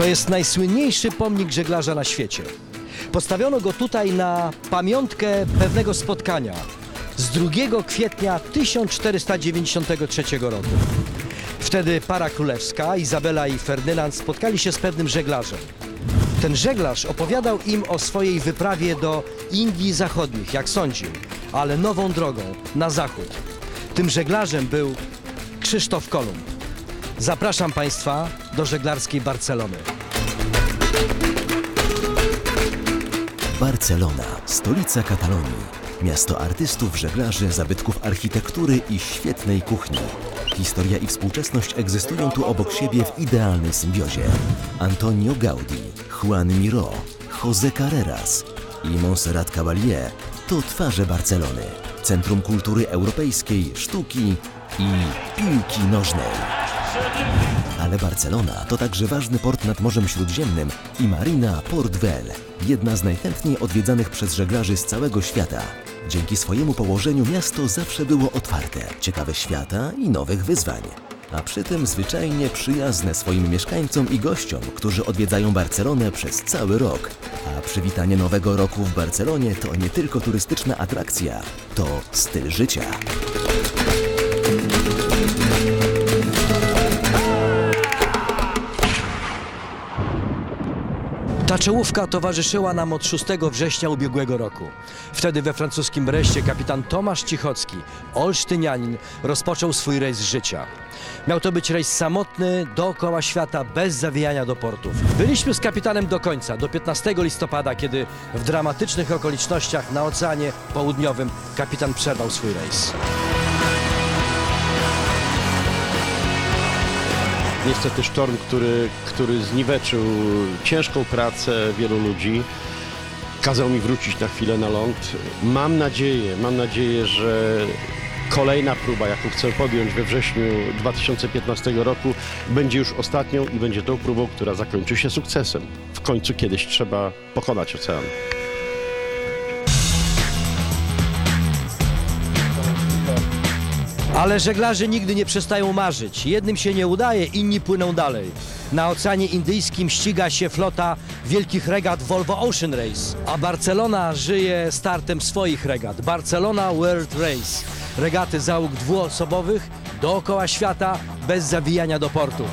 To jest najsłynniejszy pomnik żeglarza na świecie. Postawiono go tutaj na pamiątkę pewnego spotkania z 2 kwietnia 1493 roku. Wtedy para królewska, Izabela i Ferdynand, spotkali się z pewnym żeglarzem. Ten żeglarz opowiadał im o swojej wyprawie do Indii Zachodnich, jak sądził, ale nową drogą, na zachód. Tym żeglarzem był Krzysztof Kolumb. Zapraszam Państwa do żeglarskiej Barcelony. Barcelona, stolica Katalonii. Miasto artystów, żeglarzy, zabytków architektury i świetnej kuchni. Historia i współczesność egzystują tu obok siebie w idealnej symbiozie. Antonio Gaudí, Juan Miró, José Carreras i Montserrat Caballé to twarze Barcelony, centrum kultury europejskiej, sztuki i piłki nożnej. Ale Barcelona to także ważny port nad Morzem Śródziemnym i marina Port Vell, jedna z najchętniej odwiedzanych przez żeglarzy z całego świata. Dzięki swojemu położeniu miasto zawsze było otwarte, ciekawe świata i nowych wyzwań. A przy tym zwyczajnie przyjazne swoim mieszkańcom i gościom, którzy odwiedzają Barcelonę przez cały rok. A przywitanie Nowego Roku w Barcelonie to nie tylko turystyczna atrakcja, to styl życia. Ta czołówka towarzyszyła nam od 6 września ubiegłego roku. Wtedy we francuskim Breście kapitan Tomasz Cichocki, olsztynianin, rozpoczął swój rejs życia. Miał to być rejs samotny, dookoła świata, bez zawijania do portów. Byliśmy z kapitanem do końca, do 15 listopada, kiedy w dramatycznych okolicznościach na Oceanie Południowym kapitan przerwał swój rejs. Niestety sztorm, który, który zniweczył ciężką pracę wielu ludzi, kazał mi wrócić na chwilę na ląd. Mam nadzieję, mam nadzieję, że kolejna próba, jaką chcę podjąć we wrześniu 2015 roku, będzie już ostatnią i będzie tą próbą, która zakończy się sukcesem. W końcu kiedyś trzeba pokonać ocean. Ale żeglarze nigdy nie przestają marzyć. Jednym się nie udaje, inni płyną dalej. Na Oceanie Indyjskim ściga się flota wielkich regat Volvo Ocean Race, a Barcelona żyje startem swoich regat. Barcelona World Race. Regaty załóg dwuosobowych dookoła świata bez zawijania do portów.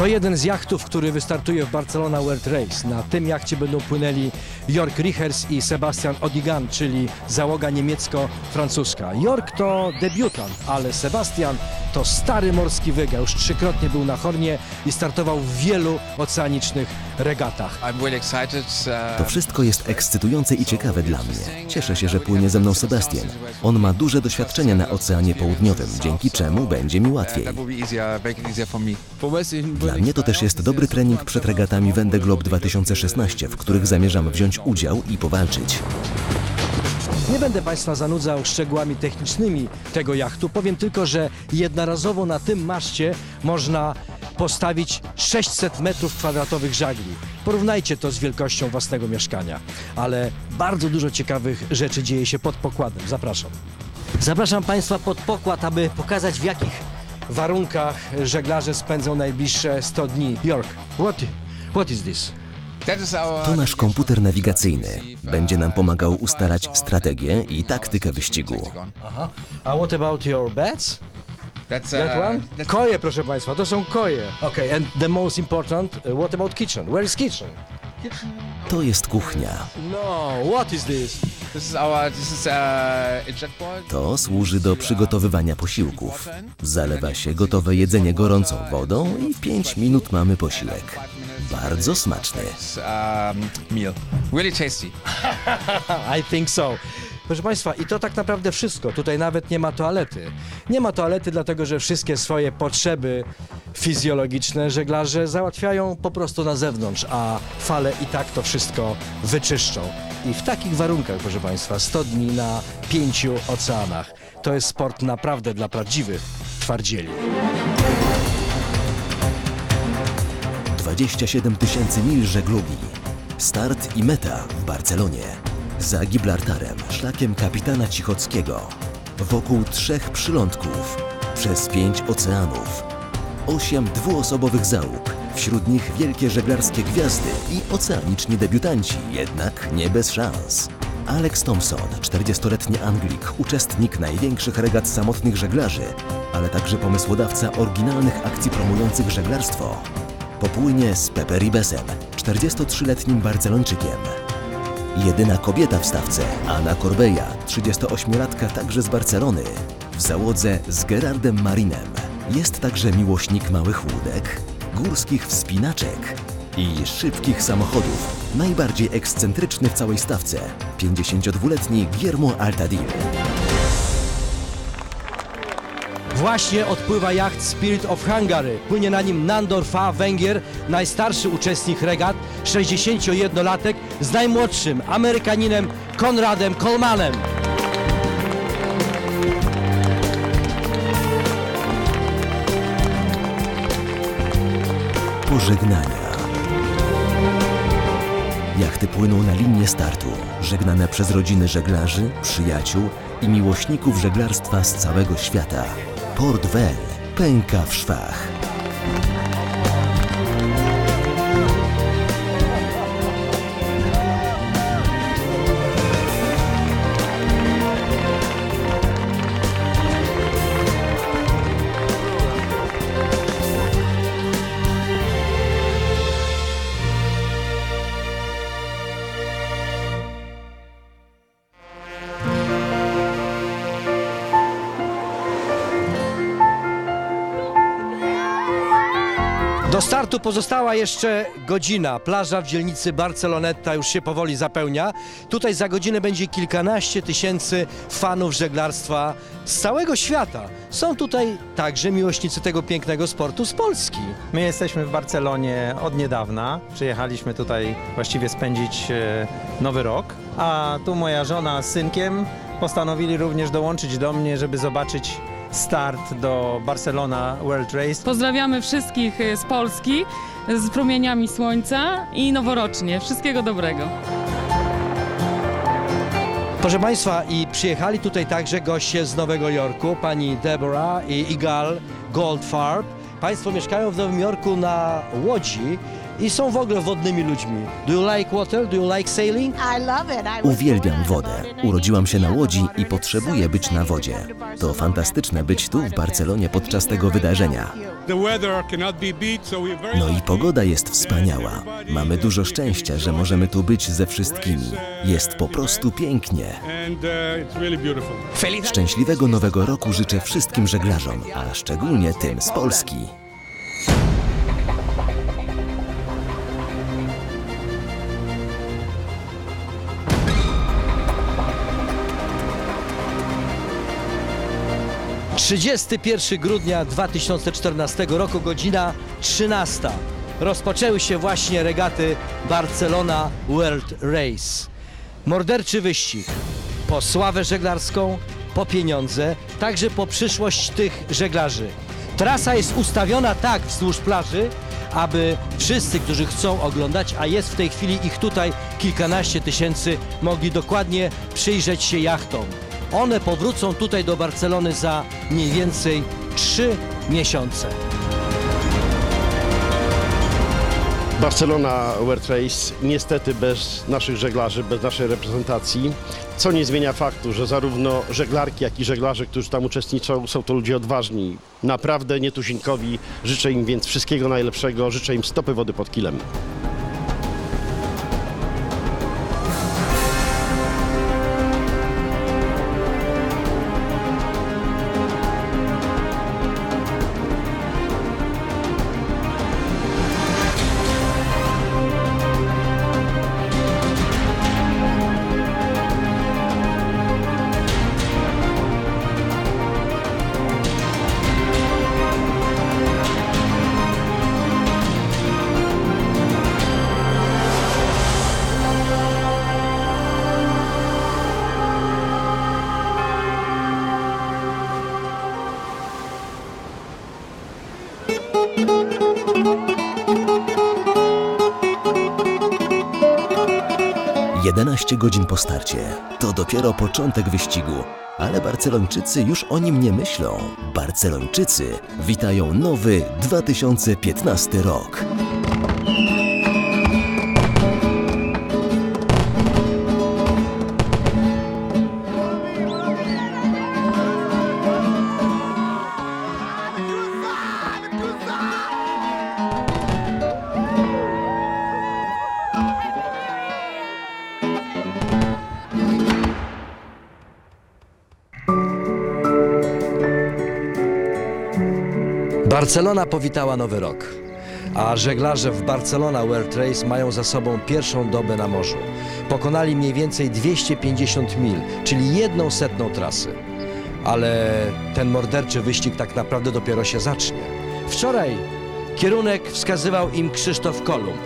To jeden z jachtów, który wystartuje w Barcelona World Race. Na tym jachcie będą płynęli Jörg Richers i Sebastian Odigan, czyli załoga niemiecko-francuska. Jörg to debiutant, ale Sebastian to stary morski wyga. Już trzykrotnie był na Hornie i startował w wielu oceanicznych regatach. Uh, To wszystko jest ekscytujące i ciekawe dla mnie. Cieszę się, że płynie ze mną Sebastian. On ma duże doświadczenie na Oceanie Południowym, dzięki czemu będzie mi łatwiej. Me. Dla mnie to też jest dobry trening przed regatami Vendée Globe 2016, w których zamierzam wziąć udział i powalczyć. Nie będę Państwa zanudzał szczegółami technicznymi tego jachtu. Powiem tylko, że jednorazowo na tym maszcie można postawić 600 metrów kwadratowych żagli. Porównajcie to z wielkością własnego mieszkania. Ale bardzo dużo ciekawych rzeczy dzieje się pod pokładem. Zapraszam. Zapraszam Państwa pod pokład, aby pokazać w jakich warunkach żeglarze spędzą najbliższe 100 dni. York, what, what is this? To nasz komputer nawigacyjny. Będzie nam pomagał ustalać strategię i taktykę wyścigu. Aha. A what about your beds? That's That uh, one? that's- Koje, proszę Państwa, to są koje. Okay, and the most important, uh, what about kitchen? Where is kitchen? To jest kuchnia. No, what is this? This is our. This is uh, a. To służy do przygotowywania posiłków. Zalewa się gotowe jedzenie gorącą wodą i w 5 minut mamy posiłek. Bardzo smaczny. It's, um, meal. Really tasty. I think so. Proszę Państwa, i to tak naprawdę wszystko. Tutaj nawet nie ma toalety. Nie ma toalety, dlatego że wszystkie swoje potrzeby fizjologiczne żeglarze załatwiają po prostu na zewnątrz, a fale i tak to wszystko wyczyszczą. I w takich warunkach, proszę Państwa, 100 dni na pięciu oceanach. To jest sport naprawdę dla prawdziwych twardzieli. 27 tysięcy mil żeglugi. Start i meta w Barcelonie. Za Gibraltarem, szlakiem kapitana Cichockiego. Wokół trzech przylądków. Przez pięć oceanów. osiem dwuosobowych załóg. Wśród nich wielkie żeglarskie gwiazdy i oceaniczni debiutanci, jednak nie bez szans. Alex Thompson, 40-letni Anglik, uczestnik największych regat samotnych żeglarzy, ale także pomysłodawca oryginalnych akcji promujących żeglarstwo. Popłynie z Pepe Ribesem, 43-letnim Barcelończykiem. Jedyna kobieta w stawce, Anna Corbeja, 38-latka także z Barcelony, w załodze z Gerardem Marinem. Jest także miłośnik małych łódek, górskich wspinaczek i szybkich samochodów. Najbardziej ekscentryczny w całej stawce, 52-letni Guillermo Altadil. Właśnie odpływa jacht Spirit of Hungary. Płynie na nim Nandor Fa, Węgier, najstarszy uczestnik regat, 61-latek z najmłodszym Amerykaninem Konradem Colemanem. Pożegnania. Jachty płyną na linię startu, żegnane przez rodziny żeglarzy, przyjaciół i miłośników żeglarstwa z całego świata. Port Vell pęka w szwach. Do startu pozostała jeszcze godzina. Plaża w dzielnicy Barceloneta już się powoli zapełnia. Tutaj za godzinę będzie kilkanaście tysięcy fanów żeglarstwa z całego świata. Są tutaj także miłośnicy tego pięknego sportu z Polski. My jesteśmy w Barcelonie od niedawna. Przyjechaliśmy tutaj właściwie spędzić e, nowy rok, a tu moja żona z synkiem postanowili również dołączyć do mnie, żeby zobaczyć start do Barcelona World Race. Pozdrawiamy wszystkich y, z Polski z promieniami słońca i noworocznie. Wszystkiego dobrego. Proszę Państwa, i przyjechali tutaj także goście z Nowego Jorku, pani Deborah i Igal Goldfarb. Państwo mieszkają w Nowym Jorku na łodzi i są w ogóle wodnymi ludźmi. Do you like water? Do you like sailing? Uwielbiam wodę. Urodziłam się na łodzi i potrzebuję być na wodzie. To fantastyczne być tu w Barcelonie podczas tego wydarzenia. No i pogoda jest wspaniała. Mamy dużo szczęścia, że możemy tu być ze wszystkimi. Jest po prostu pięknie. Feliz Szczęśliwego Nowego Roku życzę wszystkim żeglarzom, a szczególnie tym z Polski. - 31 grudnia 2014 roku, godzina 13. Rozpoczęły się właśnie regaty Barcelona World Race. Morderczy wyścig po sławę żeglarską, po pieniądze, także po przyszłość tych żeglarzy. Trasa jest ustawiona tak wzdłuż plaży, aby wszyscy, którzy chcą oglądać, a jest w tej chwili ich tutaj kilkanaście tysięcy, mogli dokładnie przyjrzeć się jachtom. One powrócą tutaj do Barcelony za mniej więcej trzy miesiące. Barcelona World Race niestety bez naszych żeglarzy, bez naszej reprezentacji, co nie zmienia faktu, że zarówno żeglarki, jak i żeglarze, którzy tam uczestniczą, są to ludzie odważni, naprawdę nietuzinkowi. Życzę im więc wszystkiego najlepszego, życzę im stopy wody pod kilem. 11 godzin po starcie. To dopiero początek wyścigu, ale Barcelończycy już o nim nie myślą. Barcelończycy witają nowy 2015 rok. Barcelona powitała nowy rok, a żeglarze w Barcelona World Race mają za sobą pierwszą dobę na morzu. Pokonali mniej więcej 250 mil, czyli jedną setną trasy. Ale ten morderczy wyścig tak naprawdę dopiero się zacznie. Wczoraj kierunek wskazywał im Krzysztof Kolumb.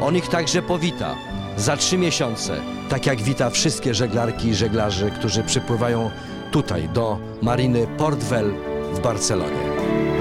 On ich także powita za trzy miesiące, tak jak wita wszystkie żeglarki i żeglarzy, którzy przypływają tutaj do mariny Port Vell w Barcelonie.